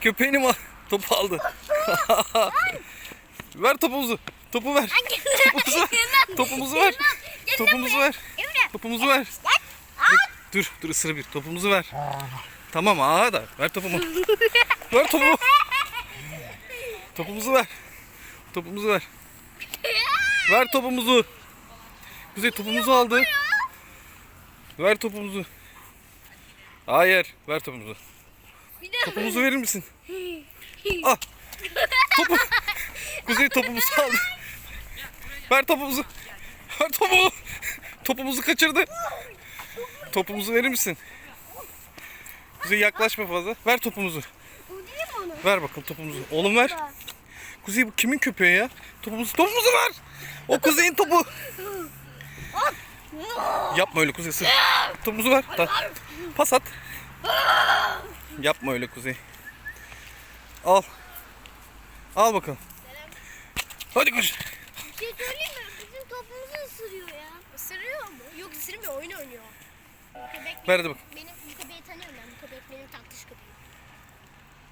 köpeğini mi topu aldı? ver topumuzu. Topu ver. Topumuzu ver. Topumuzu ver. Topumuzu ver. Topumuzu ver. Dur, dur, dur ısır bir. Topumuzu ver. Tamam ağa da ver topumu. ver topumu. Topumuzu ver. Topumuzu ver. Ver topumuzu. Kuzey topumuzu aldı. Ver topumuzu. Hayır, ver topumuzu. Topumuzu verir misin? Al. Topu. Kuzey topumuzu aldı. Ver topumuzu. Ver topumu. Topumuzu kaçırdı. Topumuzu verir misin? Kuzey yaklaşma fazla. Ver topumuzu. Ver bakalım topumuzu. Oğlum ver. Kuzey bu kimin köpeği ya? Topumuzu, topumuzu ver. O Kuzey'in topu. Yapma öyle Kuzey. Topumuzu ver. Pas at. Yapma öyle Kuzey. Al. Al bakalım. Hadi koş. Bir şey söyleyeyim mi? Bizim topumuzu ısırıyor ya. Isırıyor mu? Yok ısırmıyor. Oyun oynuyor. Köpek Ver hadi bak. benim bu köpeği tanıyorum ben. Bu köpek benim tatlış köpeğim.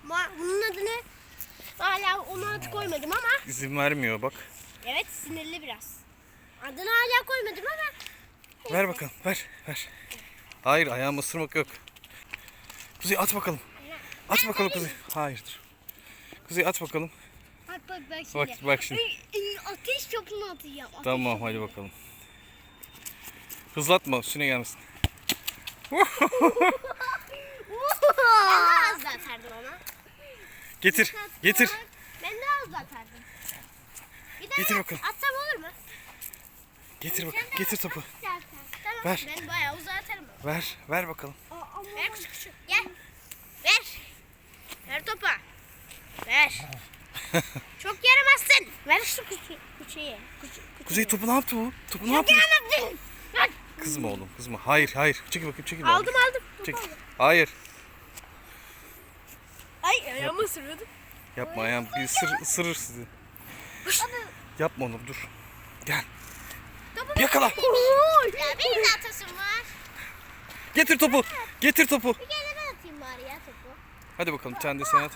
Ama bunun adını hala onu adı koymadım ama İzin vermiyor bak. evet sinirli biraz. Adını hala koymadım ama Ver bakalım. Ver. Ver. Hayır ayağımı ısırmak yok. Kuzey at bakalım. At bakalım Kuzey. Hayır dur. Kuzey at bakalım. bak bak bak şimdi. Bak bak şimdi. Ateş topunu atacağım. Ateş Tamam hadi bakalım. Hızlatma üstüne gelmesin. Ben daha hızlı atardım ama. Getir. Getir. Ben daha hızlı atardım. Bir daha Getir bakalım. Atsam olur mu? Getir bakalım. Getir topu. Tamam. Ver. Ben bayağı uzağa atarım. Ver. Ver bakalım. Ver küçük küçük. Gel. Ver. Ver topu. Ver. Çok yaramazsın. Ver şu küçüğü. Küçüğü. Küçük. Kuzey topu ne yaptı bu? Topu ne yaptı? Yaramazsın. Kızma oğlum kızma. Hayır hayır. Çekil bakayım çekil. Aldım aldım. Topu Çek. aldım. Hayır. Ay ayağımı ısırıyordum. Yapma ayağım bir ısır, ısırır sizi. Yapma oğlum dur. Gel. Topu Yakala. Ya benim de atasım var. Getir topu. Getir topu. Bir kere ben atayım bari ya topu. Hadi bakalım sen de sen at.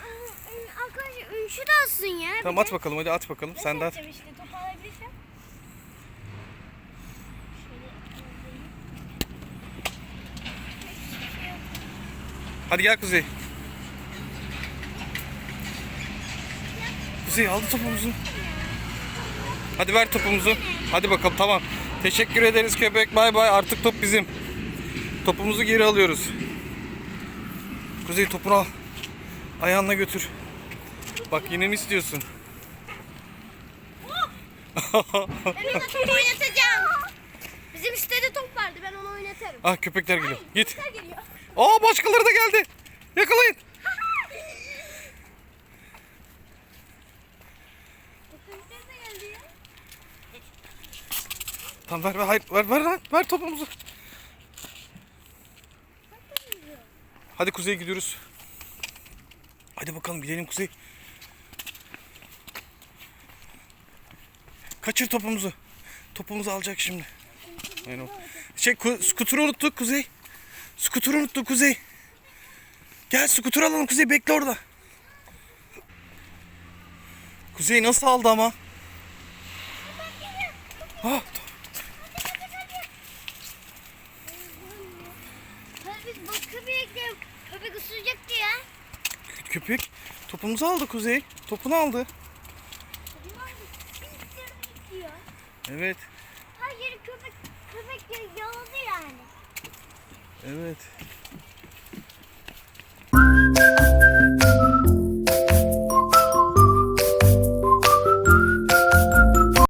Arkadaşlar şu da atsın ya. Tamam at bakalım hadi at bakalım. Sen de at. İşte. Hadi gel Kuzey. Kuzey aldı topumuzu. Hadi ver topumuzu. Hadi bakalım tamam. Teşekkür ederiz köpek. Bay bay. Artık top bizim. Topumuzu geri alıyoruz. Kuzey topunu al. Ayağınla götür. Bak yine mi istiyorsun? Ben ona top oynatacağım. Bizim sitede top vardı ben onu oynatırım. ah köpekler geliyor. Git. Köpekler geliyor. Aa başkaları da geldi. Yakalayın. Köpekler de geldi ya. Tamam ver ver hayır ver ver ver, ver topumuzu. Hadi kuzeye gidiyoruz. Hadi bakalım gidelim kuzey. Kaçır topumuzu. Topumuzu alacak şimdi. Aynen. Şey ku- skuturu unuttuk kuzey. Skuturu unuttuk kuzey. Gel skuter alalım kuzey bekle orada. Kuzey nasıl aldı ama? Ah, bu köpekle köpek ısıracaktı ya. Köpek topumuzu aldı Kuzey. Topunu aldı. Evet. Hayır köpek köpek yaladı yani. Evet.